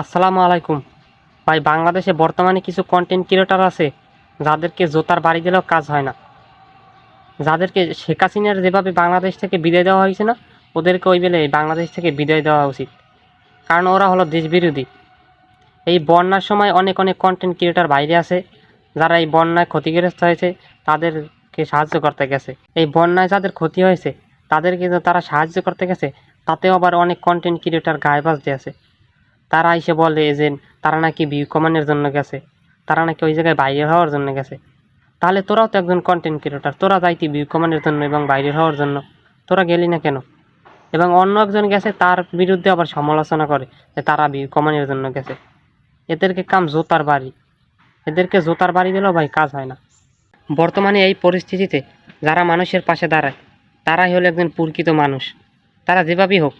আসসালামু আলাইকুম। ভাই, বাংলাদেশে বর্তমানে কিছু কন্টেন্ট ক্রিয়েটার আছে, যাদেরকে জোতার বাড়ি দিলেও কাজ হয় না। যাদেরকে শেখ হাসিনার যেভাবে বাংলাদেশ থেকে বিদায় দেওয়া হয়েছে না, ওদেরকে ওই বেলে বাংলাদেশ থেকে বিদায় দেওয়া উচিত। কারণ ওরা হলো দেশবিরোধী। এই বন্যার সময় অনেক অনেক কন্টেন্ট ক্রিয়েটার বাইরে আছে, যারা এই বন্যায় ক্ষতিগ্রস্ত হয়েছে, তাদেরকে সাহায্য করতে গেছে। এই বন্যায় যাদের ক্ষতি হয়েছে, তাদেরকে তারা সাহায্য করতে গেছে, তাতেও আবার অনেক কন্টেন্ট ক্রিয়েটার গায়ে বাজতে আছে। তারা এসে বলে যে তারা নাকি ভিউ কমানোর জন্য গেছে, তারা নাকি ওই জায়গায় বাইরে হওয়ার জন্য গেছে। তাহলে তোরাও তো একজন কন্টেন্ট ক্রিয়েটার তোরা যাইতি ভিউ কমানোর জন্য এবং বাইরে হওয়ার জন্য, তোরা গেলি না কেন? এবং অন্য একজন গেছে, তার বিরুদ্ধে আবার সমালোচনা করে যে তারা ভিউ কমানোর জন্য গেছে। এদেরকে কাম জোতার বাড়ি। এদেরকে জোতার বাড়ি দিলেও ভাই কাজ হয় না। বর্তমানে এই পরিস্থিতিতে যারা মানুষের পাশে দাঁড়ায়, তারাই হলো একজন প্রকৃত মানুষ। তারা যেভাবেই হোক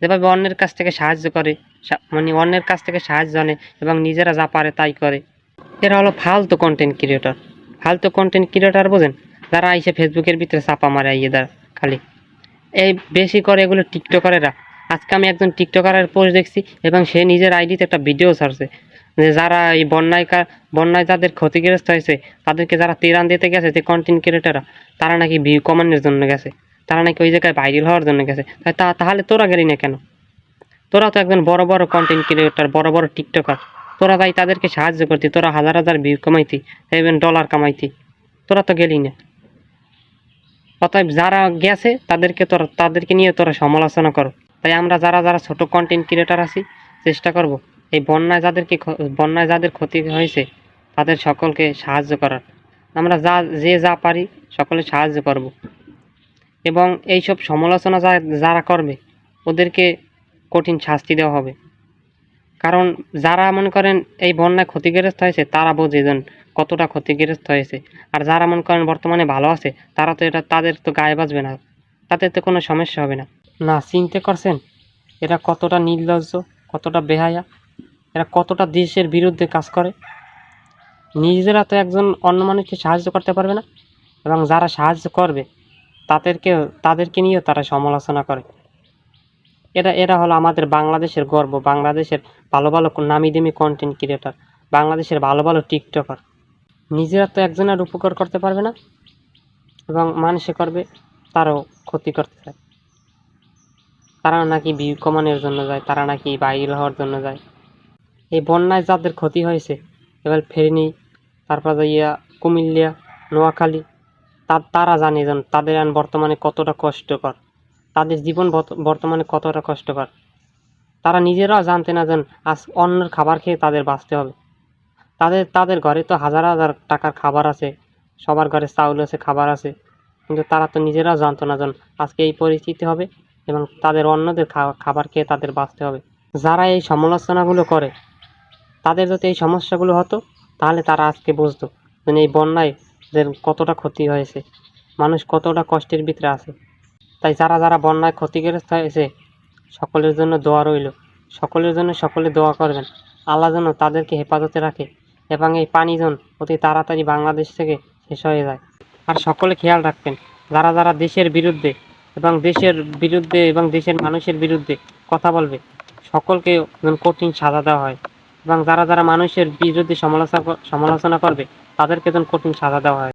যেভাবে অন্যের কাছ থেকে সাহায্য করে মানে অন্যের কাছ থেকে সাহায্য আনে এবং নিজেরা যা পারে তাই করে। এরা হলো ফালতু কন্টেন্ট ক্রিয়েটর ফালতু কন্টেন্ট ক্রিয়েটর বোঝেন? যারা আইসে ফেসবুকের ভিতরে চাপা মারে আইয়ে দ্বারা খালি। এই বেশি করে এগুলো টিকটকারেরা। আজকে আমি একজন টিকটকারের পোস্ট দেখছি এবং সে নিজের আইডিতে একটা ভিডিও ছাড়ছে। যে যারা এই বন্যায় কা- বন্যায় যাদের ক্ষতিগ্রস্ত হয়েছে, তাদেরকে যারা তিরান দিতে গেছে, যে কন্টেন্ট ক্রিয়েটাররা তারা নাকি ভিউ কমানোর জন্য গেছে। তারা নাকি ওই জায়গায় ভাইরাল হওয়ার জন্য গেছে। তা- তাহলে তোরা গেলি না কেন? তোরা তো একজন বড় বড় কন্টেন্ট ক্রিয়েটার বড় বড় টিকটকার তোরা তাই তাদেরকে সাহায্য করতি, তোরা হাজার হাজার ভিউ কামাইতি ইভেন ডলার কামাইতি। তোরা তো গেলি না। অতএব যারা গেছে, তাদেরকে তোরা, তাদেরকে নিয়ে তোরা সমালোচনা করো। তাই আমরা যারা যারা ছোট কন্টেন্ট ক্রিয়েটার আছি, চেষ্টা করব এই বন্যায় যাদেরকে বন্যায় যাদের ক্ষতি হয়েছে, তাদের সকলকে সাহায্য করার। আমরা যা, যে যা পারি সকলে সাহায্য করব। এবং এইসব সমালোচনা যা- যারা করবে, ওদেরকে কঠিন শাস্তি দেওয়া হবে। কারণ যারা মনে করেন এই বন্যায় ক্ষতিগ্রস্ত হয়েছে, তারা বোঝে যেন কতটা ক্ষতিগ্রস্ত হয়েছে। আর যারা মনে করেন বর্তমানে ভালো আছে, তারা তো এটা, তাদের তো গায়ে বাজবে না। তাদের তো কোনো সমস্যা হবে না। না, চিনতে করছেন এরা কতটা নির্লজ্জ, কতটা বেহায়া, এরা কতটা দেশের বিরুদ্ধে কাজ করে। নিজেরা তো একজন অন্য মানুষকে সাহায্য করতে পারবে না। এবং যারা সাহায্য করবে তাদেরকে তাদেরকে নিয়েও তারা সমালোচনা করে। এরা এরা হলো আমাদের বাংলাদেশের গর্ব, বাংলাদেশের ভালো ভালো নামি দামি কন্টেন্ট ক্রিয়েটার বাংলাদেশের ভালো ভালো টিকটকার নিজেরা তো একজনের উপকার করতে পারবে না এবং মানুষে করবে, তারও ক্ষতি করতে চায়। তারা নাকি ভিউ কমানোর জন্য যায়, তারা নাকি বাইরে হওয়ার জন্য যায়। এই বন্যায় যাদের ক্ষতি হয়েছে, এবার ফেরিনি তারপর ইয়া কুমিল্লা, নোয়াখালী তারা জানে যেন তাদের এখন বর্তমানে কতটা কষ্টকর। তাদের জীবন বর্ত- বর্তমানে কতটা কষ্টকর। তারা নিজেরাও জানতে না যেন আজ অন্যের খাবার খেয়ে তাদের বাঁচতে হবে। তাদের তাদের ঘরে তো হাজার হাজার টাকার খাবার আছে, সবার ঘরে চাউল আছে, খাবার আছে। কিন্তু তারা তো নিজেরাও জানতো না যেন আজকে এই পরিস্থিতি হবে এবং তাদের অন্যদের খাবার খেয়ে তাদের বাঁচতে হবে। যারা এই সমালোচনাগুলো করে, তাদের যদি এই সমস্যাগুলো হতো, তাহলে তারা আজকে বুঝতো এই বন্যায় কতটা ক্ষতি হয়েছে, মানুষ কতটা কষ্টের ভিতরে আছে। তাই যারা যারা বন্যায় ক্ষতিগ্রস্ত হয়েছে, সকলের জন্য দোয়া রইল। সকলের জন্য সকলে দোয়া করবেন। আল্লাহ যেন তাদেরকে হেফাজতে রাখে এবং এই পানি যেন অতি তাড়াতাড়ি বাংলাদেশ থেকে শেষ হয়ে যায়। আর সকলে খেয়াল রাখবেন, যারা যারা দেশের বিরুদ্ধে এবং দেশের বিরুদ্ধে এবং দেশের মানুষের বিরুদ্ধে কথা বলবে, সকলকে কঠিন সাজা দেওয়া হয়। এবং যারা যারা মানুষের বিরুদ্ধে সমালোচনা সমালোচনা করবে তাদেরকে যেন কঠিন সাজা দেওয়া হয়।